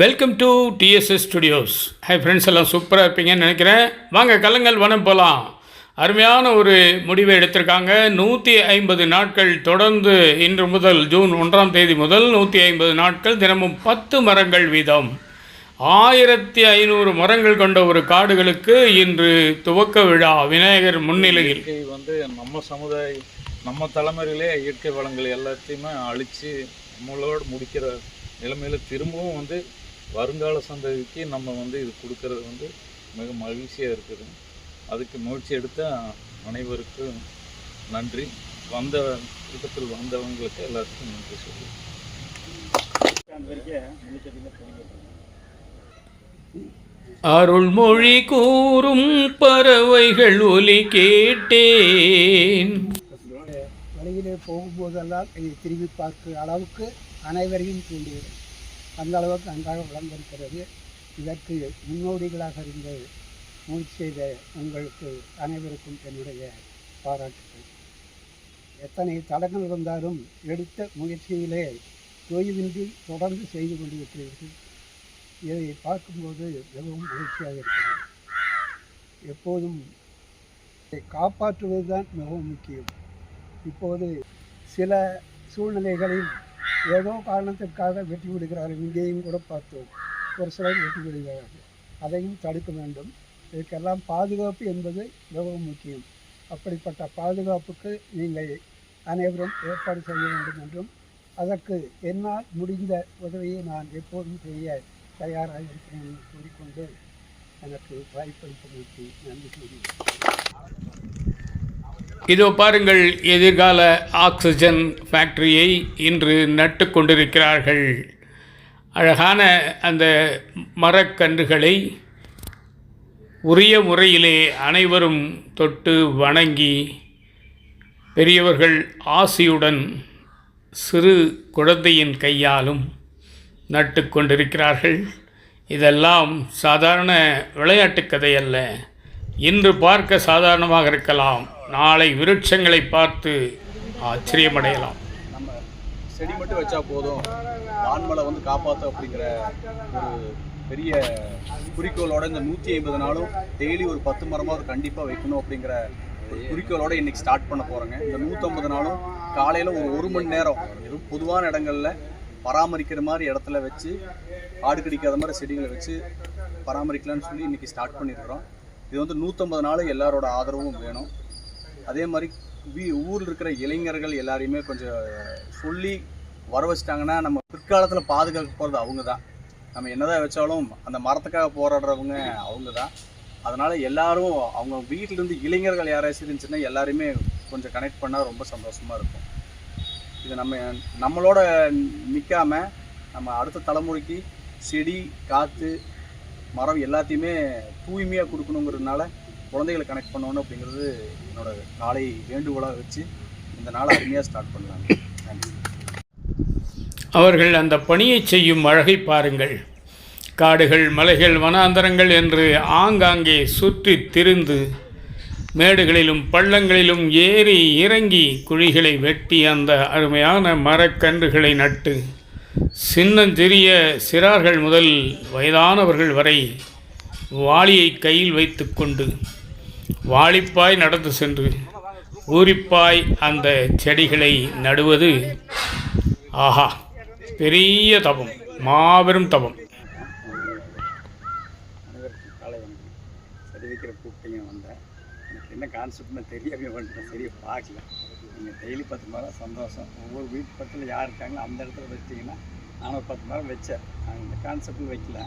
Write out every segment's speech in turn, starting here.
Welcome to DSS studios hi friends எல்லாம் சூப்பராக இருப்பீங்கன்னு நினைக்கிறேன். வாங்க கல்லங்கள் வனம் போகலாம் அருமையான ஒரு முடிவை எடுத்திருக்காங்க. நூற்றி ஐம்பது நாட்கள் தொடர்ந்து இன்று முதல் ஜூன் ஒன்றாம் தேதி முதல் நூற்றி ஐம்பது நாட்கள் தினமும் பத்து மரங்கள் வீதம். ஆயிரத்தி ஐநூறு மரங்கள் கொண்ட ஒரு காடுகளுக்கு இன்று துவக்க விழா விநாயகர் முன்னிலையில். இயற்கை வந்து நம்ம சமுதாய நம்ம தலைமுறையிலே இயற்கை வளங்கள் எல்லாத்தையுமே அழித்து நம்மளோடு முடிக்கிற நிலைமையில் திரும்பவும் வந்து வருங்கால சந்ததிக்கு நம்ம வந்து இது கொடுக்கறது வந்து மிக மகிழ்ச்சியாக இருக்குது. அதுக்கு முயற்சி எடுத்த அனைவருக்கும் நன்றி. வந்த கூட்டத்தில் வந்தவங்களுக்கு எல்லாத்துக்கும் நன்றி சொல்லி. அருள்மொழி கூறும் பறவைகள் ஒலி கேட்டேன். வழியிலே போகும்போதெல்லாம் இதை திரும்பி பார்க்கிற அளவுக்கு அனைவரையும் தூண்டியது அந்த அளவுக்கு நன்றாக வளர்ந்திருக்கிறது. இதற்கு முன்னோடிகளாக இருந்து முயற்சி செய்த உங்களுக்கு அனைவருக்கும் என்னுடைய பாராட்டுகள். எத்தனை தடங்கள் வந்தாலும் எடுத்த முயற்சியிலே தொய்வின்றி தொடர்ந்து செய்து கொண்டிருக்கிறீர்கள். இதை பார்க்கும்போது மிகவும் மகிழ்ச்சியாக இருக்கிறது. எப்போதும் இதை காப்பாற்றுவது தான் மிகவும் முக்கியம். இப்போது சில சூழ்நிலைகளில் ஏதோ காரணத்திற்காக வெட்டி விடுகிறார்கள். இங்கேயும் கூட பார்த்தோம். ஒரு சிலர் வெட்டி விடுகிறார்கள். அதையும் தடுக்க வேண்டும். இதுக்கெல்லாம் பாதுகாப்பு என்பது மிகவும் முக்கியம். அப்படிப்பட்ட பாதுகாப்புக்கு நீங்கள் அனைவரும் ஏற்பாடு செய்ய வேண்டும் என்றும் அதற்கு என்னால் முடிந்த உதவியை நான் எப்போதும் செய்ய தயாராக இருக்கிறேன் என்று கூறிக்கொண்டு எனக்கு வாய்ப்பளிப்பதற்கு நன்றி கூறுகிறேன் இதோ பாருங்கள் எதிர்கால ஆக்சிஜன் ஃபேக்டரியை இன்று நட்டு கொண்டிருக்கிறார்கள். அழகான அந்த மரக்கன்றுகளை உரிய முறையிலே அனைவரும் தொட்டு வணங்கி பெரியவர்கள் ஆசியுடன் சிறு குழந்தையின் கையாலும் நட்டு கொண்டிருக்கிறார்கள். இதெல்லாம் சாதாரண விளையாட்டுக் கதை அல்ல. இன்று பார்க்க சாதாரணமாக இருக்கலாம். நாளை விருட்சங்களை பார்த்து ஆச்சரியமடையலாம். நம்ம செடி மட்டும் வச்சா போதும். வான்மலை வந்து காப்பாற்ற அப்படிங்கிற ஒரு பெரிய குறிக்கோளோட இந்த நூற்றி ஐம்பது நாளும் டெய்லி ஒரு பத்து மரமாவது கண்டிப்பாக வைக்கணும் அப்படிங்கிற ஒரு குறிக்கோளோட இன்னைக்கு ஸ்டார்ட் பண்ண போகிறோங்க இந்த நூற்றம்பது நாளும் காலையில் ஒரு ஒரு மணி நேரம் எதுவும் பொதுவான இடங்கள்ல பராமரிக்கிற மாதிரி இடத்துல வச்சு ஆடு கடிக்காத மாதிரி செடிகளை வச்சு பராமரிக்கலாம்னு சொல்லி இன்னைக்கு ஸ்டார்ட் பண்ணியிருக்கிறோம். இது வந்து நூற்றம்பது நாள் எல்லாரோட ஆதரவும் வேணும். அதே மாதிரி வீ ஊரில் இருக்கிற இளைஞர்கள் எல்லாரையுமே கொஞ்சம் சொல்லி வர வச்சிட்டாங்கன்னா நம்ம பிற்காலத்தில் பாதுகாக்க போகிறது அவங்க தான் நம்ம என்னதான் வச்சாலும் அந்த மரத்துக்காக போராடுறவங்க அவங்க தான் அதனால் எல்லாரும் அவங்க வீட்டிலேருந்து இளைஞர்கள் யாராச்சும் இருந்துச்சுன்னா எல்லாருமே கொஞ்சம் கனெக்ட் பண்ணால் ரொம்ப சந்தோஷமாக இருக்கும். இது நம்ம நம்மளோட நிற்காம நம்ம அடுத்த தலைமுறைக்கு செடி காற்று மரம் எல்லாத்தையுமே தூய்மையாக கொடுக்கணுங்கிறதுனால குழந்தைகளை கனெக்ட் பண்ணணும் அப்படிங்கிறது என்னோட காலை வேண்டுகோளாக வச்சு இந்த நாளை அருமையாக ஸ்டார்ட் பண்ணலாங்க. அவர்கள் அந்த பணியை செய்யும் அழகை பாருங்கள். காடுகள் மலைகள் வனாந்தரங்கள் என்று ஆங்காங்கே சுற்றி திரிந்து மேடுகளிலும் பள்ளங்களிலும் ஏறி இறங்கி குழிகளை வெட்டி அந்த அருமையான மரக்கன்றுகளை நட்டு சின்னஞ்சிறிய சிறார்கள் முதல் வயதானவர்கள் வரை வாளியை கையில் வைத்துக்கொண்டு வாளிப்பாய் நடந்து சென்று ஊரிப்பாய் அந்த செடிகளை நடுவது ஆஹா பெரிய தபம் மாபெரும் தபம் வந்தேன் எனக்கு என்ன கான்செப்ட்னு தெரியாமல் வந்துட்டேன் சரியாக பார்க்கல. நீங்கள் டெய்லி பத்து மரம் சந்தோஷம். ஒவ்வொரு வீட்டு பக்கத்தில் யார் இருக்காங்களோ அந்த இடத்துல வச்சிட்டிங்கன்னா நானும் பத்து மரம் வச்சேன். நான் இந்த கான்செப்ட்னு வைக்கல.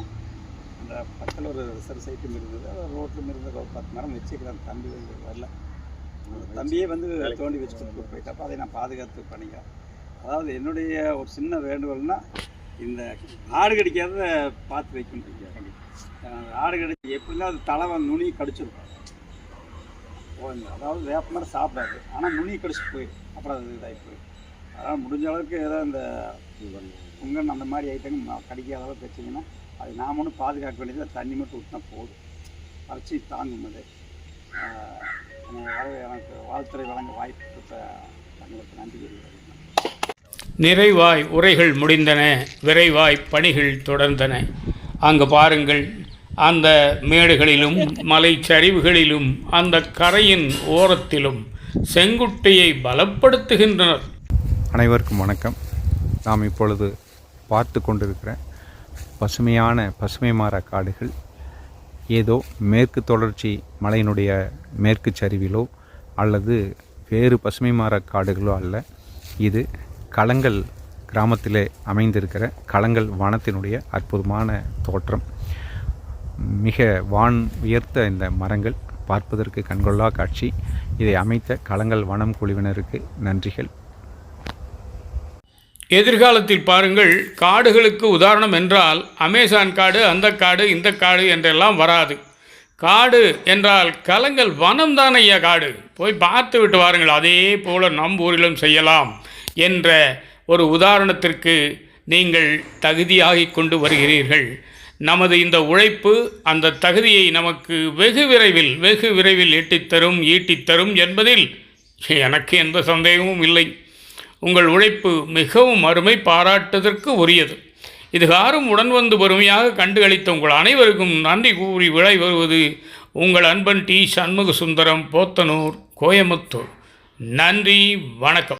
அந்த பக்கத்தில் ஒரு சொசைட்டி இருந்தது. அது ரோட்டில் இருந்தது ஒரு பத்து மரம் வச்சுக்கிறேன் தம்பி வந்து வரல. அந்த தம்பியே வந்து தோண்டி வச்சு கொடுத்து போயிட்டப்போ அதை நான் பாதுகாத்து பண்ணிக்கிறேன் அதாவது என்னுடைய ஒரு சின்ன வேண்டுகோள்னா இந்த ஆடு கடிக்காத பார்த்து வைக்கணும். ஆடு கடிச்சு எப்படின்னா அது தலை வந்து நுனி கடிச்சிடும் ஓ- அதாவது வேப்ப மரம் சாப்பிடாது. ஆனால் நுனி கடிச்சு போயிடும் அப்புறம் அது இதாகி போயிடும் அதனால் முடிஞ்ச அளவுக்கு ஏதோ இந்த புங்கன் அந்த மாதிரி ஐட்டங்கள் கடிக்காத அளவுக்கு வச்சிங்கன்னா அது நாம் ஒன்றும் பாதுகாக்க வேண்டியது தண்ணி மட்டும் ஊற்றினா போதும். வறட்சி தாங்கும் அது. எனக்கு வாழ்த்துறை வழங்க வாய்ப்பு கொடுத்த தங்களுக்கு நன்றி தெரிவிக்கிறேன் நிறைவாய் உரைகள் முடிந்தன. விரைவாய் பணிகள் தொடர்ந்தன. அங்கு பாருங்கள் அந்த மேடுகளிலும் மலைச்சரிவுகளிலும் அந்த கரையின் ஓரத்திலும் செங்குட்டையை பலப்படுத்துகின்றனர். அனைவருக்கும் வணக்கம். நாம் இப்பொழுது பார்த்து கொண்டிருக்கிற பசுமையான பசுமை மாற காடுகள். ஏதோ மேற்கு தொடர்ச்சி மலையினுடைய மேற்கு சரிவிலோ அல்லது வேறு பசுமை மாற காடுகளோ அல்ல. இது களங்கள் கிராமத்திலே அமைந்திருக்கிற களங்கள் வனத்தினுடைய அற்புதமான தோற்றம். மிக வான் உயர்த்த இந்த மரங்கள் பார்ப்பதற்கு கண்கொள்ளா காட்சி. இதை அமைத்த களங்கள் வனம் குழுவினருக்கு நன்றிகள். எதிர்காலத்தில் பாருங்கள் காடுகளுக்கு உதாரணம் என்றால் அமேசான் காடு அந்த காடு இந்த காடு என்றெல்லாம் வராது. காடு என்றால் கலங்கள் வனம் தான் ஐயா காடு. போய் பார்த்து விட்டு வாருங்கள் அதே போல் நம் ஊரிலும் செய்யலாம் என்ற ஒரு உதாரணத்திற்கு நீங்கள் தகுதியாகி கொண்டு வருகிறீர்கள். நமது இந்த உழைப்பு அந்த தகுதியை நமக்கு வெகு விரைவில் வெகு விரைவில் எட்டித்தரும் ஈட்டித்தரும் என்பதில் எனக்கு எந்த சந்தேகமும் இல்லை. உங்கள் உழைப்பு மிகவும் அருமை பாராட்டுதற்கு உரியது. இதுகாரும் உடன் வந்து பொறுமையாக கண்டுகளித்த உங்கள் அனைவருக்கும் நன்றி கூறி விளை வருவது உங்கள் அன்பன் டி. சண்முக சுந்தரம் போத்தனூர் கோயமுத்தூர் நன்றி வணக்கம்.